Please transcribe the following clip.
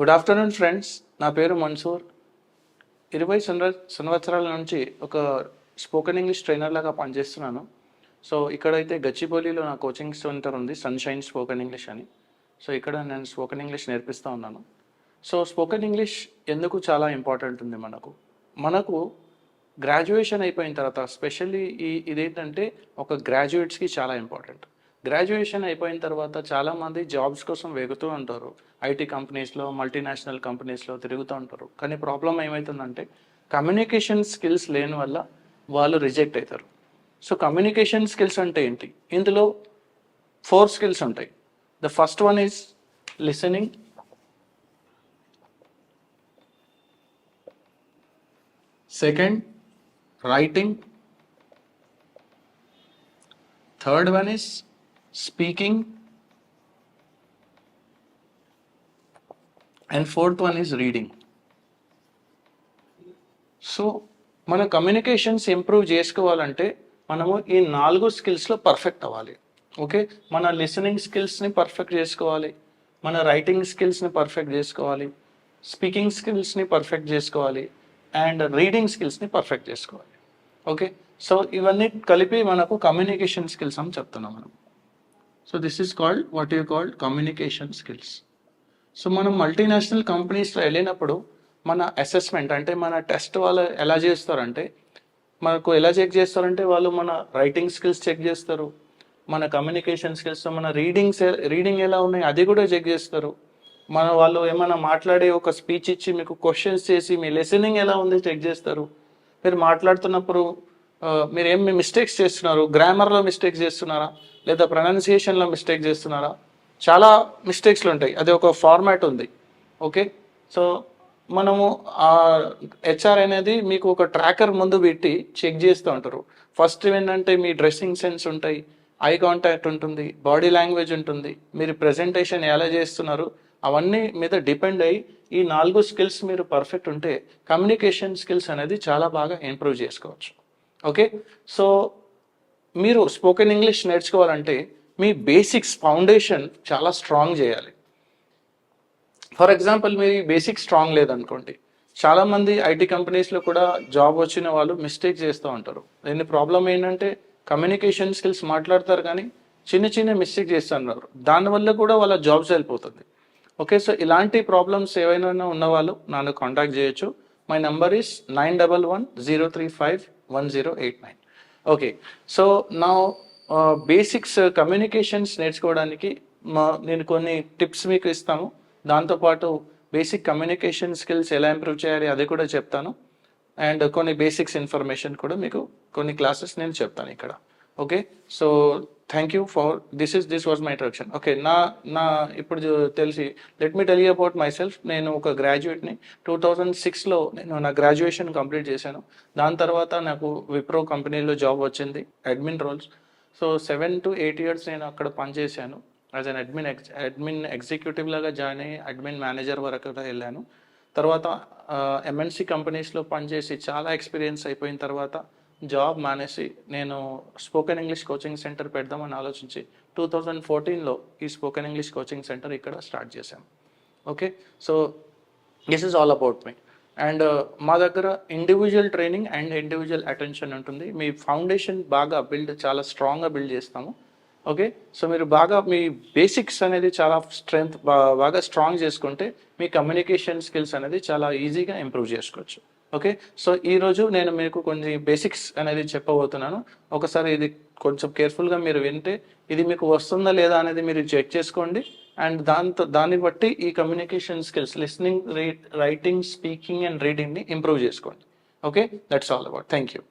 Good afternoon friends నా పేరు మన్సూర్. ఇరవై సంవ- సంవత్సరాల నుంచి ఒక స్పోకెన్ ఇంగ్లీష్ ట్రైనర్ లాగా పనిచేస్తున్నాను. సో ఇక్కడైతే గచ్చిబౌలిలో నా కోచింగ్ సెంటర్ ఉంది సన్షైన్ స్పోకెన్ ఇంగ్లీష్ అని. సో ఇక్కడ నేను స్పోకెన్ ఇంగ్లీష్ నేర్పిస్తూ ఉన్నాను. సో స్పోకెన్ ఇంగ్లీష్ ఎందుకు చాలా ఇంపార్టెంట్ ఉంది మనకు? మనకు గ్రాడ్యుయేషన్ అయిపోయిన తర్వాత స్పెషల్లీ ఈ ఇదేంటంటే ఒక గ్రాడ్యుయేట్స్కి చాలా ఇంపార్టెంట్. గ్రాడ్యుయేషన్ అయిపోయిన తర్వాత చాలామంది జాబ్స్ కోసం వెగుతూ ఉంటారు. ఐటీ కంపెనీస్లో మల్టీనేషనల్ కంపెనీస్లో తిరుగుతూ ఉంటారు. కానీ ప్రాబ్లం ఏమవుతుందంటే కమ్యూనికేషన్ స్కిల్స్ లేని వల్ల వాళ్ళు రిజెక్ట్ అవుతారు. సో కమ్యూనికేషన్ స్కిల్స్ అంటే ఏంటి? ఇందులో ఫోర్ స్కిల్స్ ఉంటాయి. The first one is listening second writing third one is speaking and fourth one is reading so మన కమ్యూనికేషన్స్ ఇంప్రూవ్ చేసుకోవాలంటే మనము ఈ నాలుగు స్కిల్స్లో పర్ఫెక్ట్ అవ్వాలి. ఓకే మన లిసనింగ్ స్కిల్స్ని పర్ఫెక్ట్ చేసుకోవాలి. మన రైటింగ్ స్కిల్స్ని పర్ఫెక్ట్ చేసుకోవాలి. స్పీకింగ్ స్కిల్స్ని పర్ఫెక్ట్ చేసుకోవాలి. అండ్ రీడింగ్ స్కిల్స్ని పర్ఫెక్ట్ చేసుకోవాలి. ఓకే సో ఇవన్నీ కలిపి మనకు కమ్యూనికేషన్ స్కిల్స్ అని చెప్తున్నాం మనం. So this is called what you called communication skills so మనం మల్టీనేషనల్ కంపెనీస్లో వెళ్ళినప్పుడు మన అసెస్మెంట్ అంటే మన టెస్ట్ వాళ్ళు ఎలా చేస్తారంటే మనకు ఎలా చెక్ చేస్తారంటే వాళ్ళు మన రైటింగ్ స్కిల్స్ చెక్ చేస్తారు. మన కమ్యూనికేషన్ స్కిల్స్ మన రీడింగ్స్ రీడింగ్ ఎలా ఉన్నాయి అది కూడా చెక్ చేస్తారు. మన వాళ్ళు ఏమైనా మాట్లాడే ఒక స్పీచ్ ఇచ్చి మీకు క్వశ్చన్స్ చేసి మీ లిసనింగ్ ఎలా ఉంది చెక్ చేస్తారు. మీరు మాట్లాడుతున్నప్పుడు మీరు ఏం మిస్టేక్స్ చేస్తున్నారు గ్రామర్లో మిస్టేక్స్ చేస్తున్నారా? లేదా ప్రొనౌన్సియేషన్లో మిస్టేక్ చేస్తున్నారా? చాలా మిస్టేక్స్లు ఉంటాయి. అది ఒక ఫార్మాట్ ఉంది. ఓకే సో మనము ఆ హెచ్ఆర్ అనేది మీకు ఒక ట్రాకర్ ముందు పెట్టి చెక్ చేస్తూ ఉంటారు. ఫస్ట్ ఏంటంటే మీ డ్రెస్సింగ్ సెన్స్ ఉంటాయి. ఐ కాంటాక్ట్ ఉంటుంది. బాడీ లాంగ్వేజ్ ఉంటుంది. మీరు ప్రెజెంటేషన్ ఎలా చేస్తున్నారు? అవన్నీ మీద డిపెండ్ అయ్యి ఈ నాలుగు స్కిల్స్ మీరు పర్ఫెక్ట్ ఉంటే కమ్యూనికేషన్ స్కిల్స్ అనేది చాలా బాగా ఇంప్రూవ్ చేసుకోవచ్చు. ఓకే? సో మీరు స్పోకెన్ ఇంగ్లీష్ నేర్చుకోవాలంటే మీ బేసిక్స్ ఫౌండేషన్ చాలా స్ట్రాంగ్ చేయాలి. ఫర్ ఎగ్జాంపుల్ మీ బేసిక్ స్ట్రాంగ్ లేదనుకోండి చాలామంది ఐటీ కంపెనీస్లో కూడా జాబ్ వచ్చిన వాళ్ళు మిస్టేక్ చేస్తూ ఉంటారు. దీని ప్రాబ్లం ఏంటంటే కమ్యూనికేషన్ స్కిల్స్ మాట్లాడతారు కానీ చిన్న చిన్న మిస్టేక్ చేస్తున్నారు. దానివల్ల కూడా వాళ్ళ జాబ్స్ వెళ్ళిపోతుంది ఓకే? సో ఇలాంటి ప్రాబ్లమ్స్ ఏవైనా ఉన్నవాళ్ళు నన్ను కాంటాక్ట్ చేయొచ్చు. My number is nine double one zero three five one zero eight nine okay so నా బేసిక్స్ కమ్యూనికేషన్స్ నేర్చుకోవడానికి మా నేను కొన్ని టిప్స్ మీకు ఇస్తాను. దాంతోపాటు బేసిక్ కమ్యూనికేషన్ స్కిల్స్ ఎలా ఇంప్రూవ్ చేయాలి అది కూడా చెప్తాను. అండ్ కొన్ని బేసిక్స్ ఇన్ఫర్మేషన్ కూడా మీకు కొన్ని క్లాసెస్ నేను చెప్తాను ఇక్కడ. Okay so thank you for this is this was my introduction okay నా నా ఇప్పుడు తెలిసి let me tell you about my self నేను ఒక గ్రాడ్యుయేట్ని టూ థౌజండ్ సిక్స్లో నేను నా గ్రాడ్యుయేషన్ కంప్లీట్ చేశాను. దాని తర్వాత నాకు విప్రో కంపెనీలో జాబ్ వచ్చింది admin roles so seven to eight years నేను అక్కడ పనిచేశాను. As an admin ex admin executive లాగా జాయిన్ అయ్యి అడ్మిన్ మేనేజర్ వరకు వెళ్ళాను. తర్వాత ఎంఎన్సి కంపెనీస్లో పనిచేసి చాలా ఎక్స్పీరియన్స్ అయిపోయిన తర్వాత జాబ్ మానేసి నేను స్పోకెన్ ఇంగ్లీష్ కోచింగ్ సెంటర్ పెడదామని ఆలోచించి టూ థౌజండ్ ఫోర్టీన్లో ఈ స్పోకెన్ ఇంగ్లీష్ కోచింగ్ సెంటర్ ఇక్కడ స్టార్ట్ చేశాం. Okay? So this is all about me and మా దగ్గర individual training and individual attention ఉంటుంది. మీ ఫౌండేషన్ బాగా బిల్డ్ చాలా స్ట్రాంగ్గా బిల్డ్ చేస్తాము. ఓకే? సో మీరు బాగా మీ బేసిక్స్ అనేది చాలా స్ట్రెంగ్త్ బాగా స్ట్రాంగ్ చేసుకుంటే మీ కమ్యూనికేషన్ స్కిల్స్ అనేది చాలా ఈజీగా ఇంప్రూవ్ చేసుకోవచ్చు. ఓకే సో ఈరోజు నేను మీకు కొన్ని బేసిక్స్ అనేది చెప్పబోతున్నాను. ఒకసారి ఇది కొంచెం కేర్ఫుల్గా మీరు వింటే ఇది మీకు వస్తుందా లేదా అనేది మీరు చెక్ చేసుకోండి. అండ్ దాంతో దాన్ని బట్టి ఈ communication skills listening writing speaking and రీడింగ్ని improve చేసుకోండి. Okay that's all about thank you